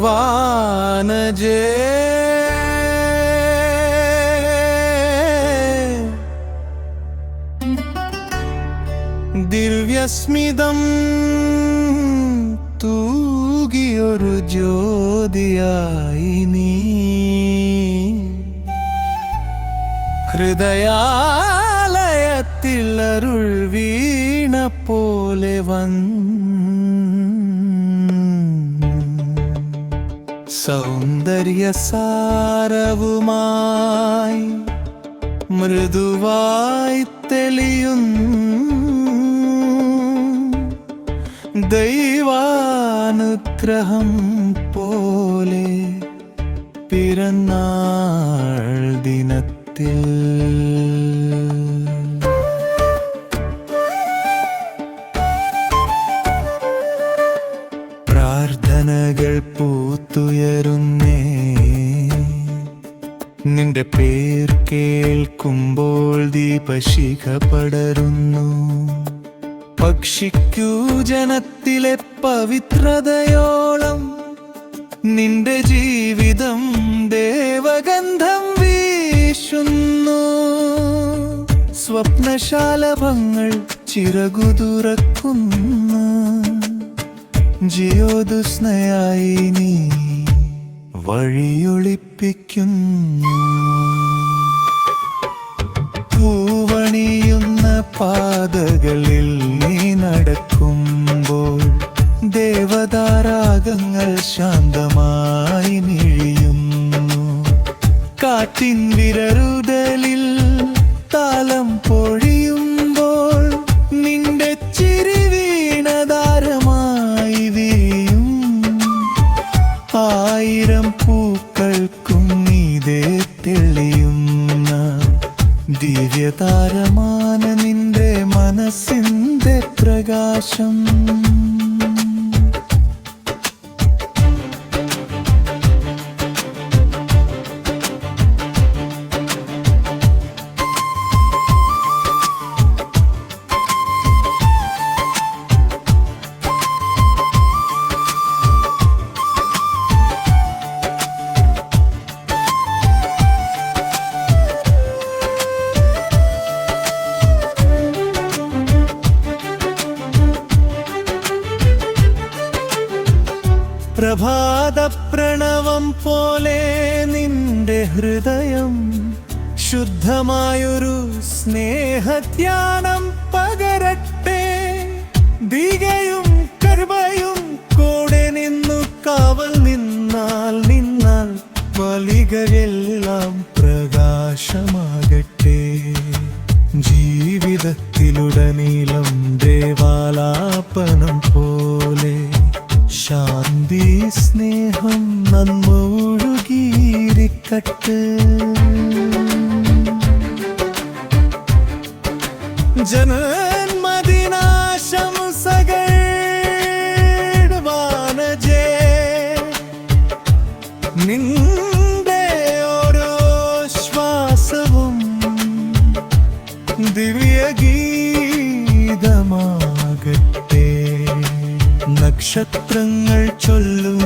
വാനജേ. ദിവ്യസ്മിതം തൂകിയൊരു ജ്യോതിയായി നീ. ഹൃദയാലയത്തിൽ അരുൾ വീണ പോലെ വന്ന് സൗന്ദര്യ സാരവുമായി മൃദുവായി തെളിയുന്നു. ദൈവാനുഗ്രഹം പോലെ പിറന്നാൾ ദിനത്തിൽ നിന്റെ പേർ കേൾക്കുമ്പോൾ ദീപശിഖ പടരുന്നു. പക്ഷിക്കൂ ജനത്തിലെ പവിത്രതയോളം നിന്റെ ജീവിതം ദേവഗന്ധം വീശുന്നു. സ്വപ്നശാലഭങ്ങൾ ചിറകുതുറക്കുന്നു ജിയോദുസ്നയായി നീ വഴിയൊളിപ്പിക്കുന്നു. പൂവണിയുന്ന പാതകളിൽ നീ നടക്കുമ്പോൾ ദേവതാരാഗങ്ങൾ ശാന്തമായി നിഴിയുന്നു. കാറ്റിൻ വിരറുതലിൽ താളം പൂക്കൾക്കും നീതേ തെളിയുന്ന ദിവ്യതാരമാന നിന്റെ മനസ്സിന്റെ പ്രകാശം. പ്രഭാത പ്രണവം പോലെ നിന്റെ ഹൃദയം ശുദ്ധമായൊരു സ്നേഹധ്യാനം പകരട്ടെ. ദികയും കർമ്മയും കൂടെ നിന്നു കാവൽ നിന്നാൽ നിന്നാൽ വലികയെല്ലാം പ്രകാശമാകട്ടെ. ജീവിതത്തിലുടനീളം ദേവാലാപനം ശാന്തി സ്നേഹം നന്മ ഒഴുകിയിരിക്കട്ടെ ജന്മദിനാശംസകൾ വാനജേ നിന്റെ ദിവ്യഗീതമാകട്ടെ. നക്ഷത്രങ്ങൾ ചൊല്ല